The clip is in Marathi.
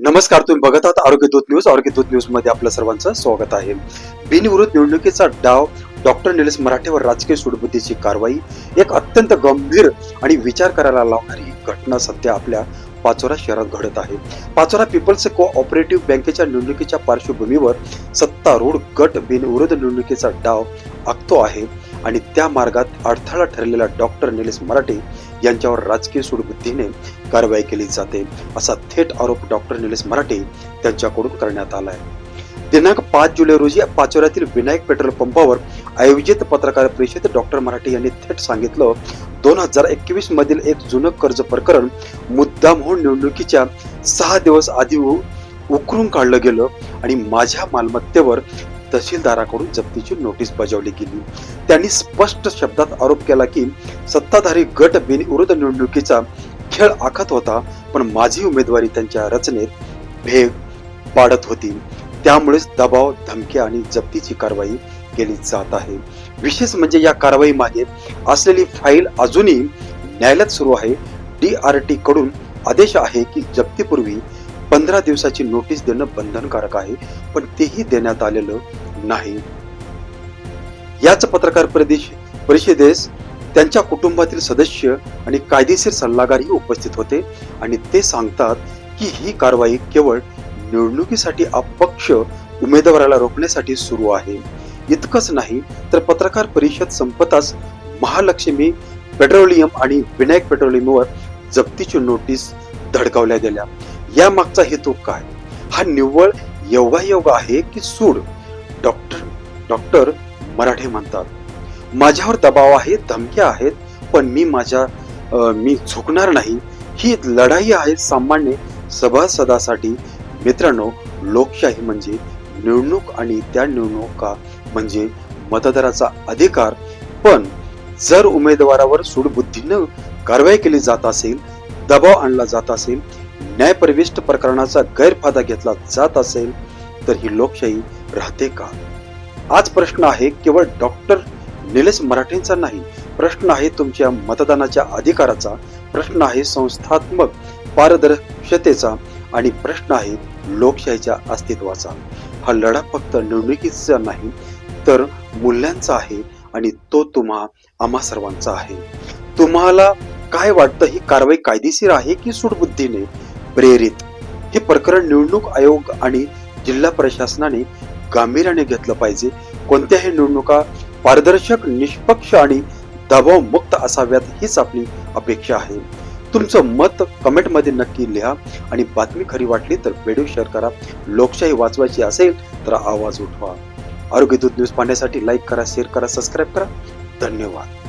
नमस्कार तुम्ही बघत आहात आरोग्य दूत न्यूज. आरोग्य दूत न्यूजमध्ये आपलं सर्वांचं स्वागत आहे. बिनविरोध निवडणुकीचा डाव डॉक्टर निलेश मराठेवर राजकीय सुडबुद्धीची कारवाई एक अत्यंत गंभीर आणि विचार करायला लावणारी घटना सध्या आपल्या पाचोरा शहरात घडत आहे. पाचोरा पीपल्स कोऑपरेटिव्ह बँकेच्या निवडणुकीच्या पार्श्वभूमीवर सत्तारूढ गट बिनविरोध निवडणुकीचा डाव आखतो आहे. आणि त्या मार्गात अडथळा ठरलेला डॉक्टर निलेश मराठे यांच्यावर राजकीय सूडबुद्धीने कारवाई केली जाते असा थेट आरोप डॉक्टर निलेश मराठे त्यांच्याकडून करण्यात आला आहे दिनांक पाच जुलै रोजी पाचोऱ्यातील विनायक पेट्रोल पंपावर आयोजित पत्रकार परिषदेत डॉक्टर मराठे यांनी थेट सांगितलं दोन हजार एकवीस मधील एक जुनं कर्ज प्रकरण मुद्दाम होऊन निवडणुकीच्या सहा दिवस आधी उकरून काढलं गेलं आणि माझ्या मालमत्तेवर तहसीलदाराकडून जप्तीची नोटीस बजावली गेली. त्यांनी स्पष्ट शब्दात आरोप केला की सत्ताधारी गट बिनविरोध निवडणुकीचा खेळ आखत होता पण माझी उमेदवारी त्यांच्या रचनेत भेग पाडत होती. त्यामुळेच दबाव धमक्या आणि जप्तीची कारवाई केली जात आहे. विशेष म्हणजे या कारवाई मागे असलेली फाईल अजूनही न्यायालयात सुरू आहे. डी आर टी कडून आदेश आहे की जप्तीपूर्वी पंधरा दिवसाची नोटीस देणं बंधनकारक आहे पण तेही देण्यात आलेलं नाही. याच पत्रकार परिदेश परिषदेस त्यांच्या कुटुंबातील सदस्य आणि कायदेशीर सल्लागारही उपस्थित होते आणि ते सांगतात की ही कारवाई केवळ निवडणुकीसाठी अपक्ष उमेदवाराला रोखण्यासाठी सुरू आहे. इतकंच नाही तर पत्रकार परिषद संपताच महालक्ष्मी पेट्रोलियम आणि विनायक पेट्रोलियमवर जप्तीची नोटीस धडकावल्या गेल्या. या मागचा हेतू काय? हा निव्वळ योगायोग आहे की सूड? डॉक्टर डॉक्टर मराठे म्हणतात. माझ्यावर दबाव आहे धमक्या आहेत पण मी माझ्या मी झुकणार नाही. ही लढाई आहे सामान्य सभासदासाठी. मित्रांनो लोकशाही म्हणजे निवडणूक आणि त्या निवडणुका म्हणजे मतदाराचा अधिकार. पण जर उमेदवारावर सूडबुद्धीनं कारवाई केली जात असेल दबाव आणला जात असेल न्यायप्रविष्ट प्रकरणाचा गैरफायदा घेतला जात असेल तर ही लोकशाही राहते का? आज प्रश्न आहे केवळ डॉक्टर निलेश मराठेंचा नाही. प्रश्न आहे तुमच्या मतदानाच्या अधिकाराचा. प्रश्न आहे संस्थात्मक पारदर्शतेचा. आणि प्रश्न आहे लोकशाहीच्या अस्तित्वाचा. हा लढा फक्त निवडणुकीचा नाही तर मूल्यांचा आहे आणि तो तुम्हा आम्हा सर्वांचा आहे. तुम्हाला काय वाटतं ही कारवाई कायदेशीर आहे की सूडबुद्धीने? प्रेरित. हे प्रकरण निवडणूक आयोग आणि जिल्हा प्रशासनाने गांभीर्याने घेतलं पाहिजे. कोणत्याही निवडणुका पारदर्शक निष्पक्ष आणि दबाव मुक्त असाव्यात हीच आपली अपेक्षा आहे. तुमचं मत कमेंटमध्ये नक्की लिहा आणि बातमी खरी वाटली तर व्हिडिओ शेअर करा. लोकशाही वाचवायची असेल तर आवाज उठवा. आरोग्यदूत न्यूज पाहण्यासाठी लाईक करा शेअर करा सबस्क्राईब करा. धन्यवाद.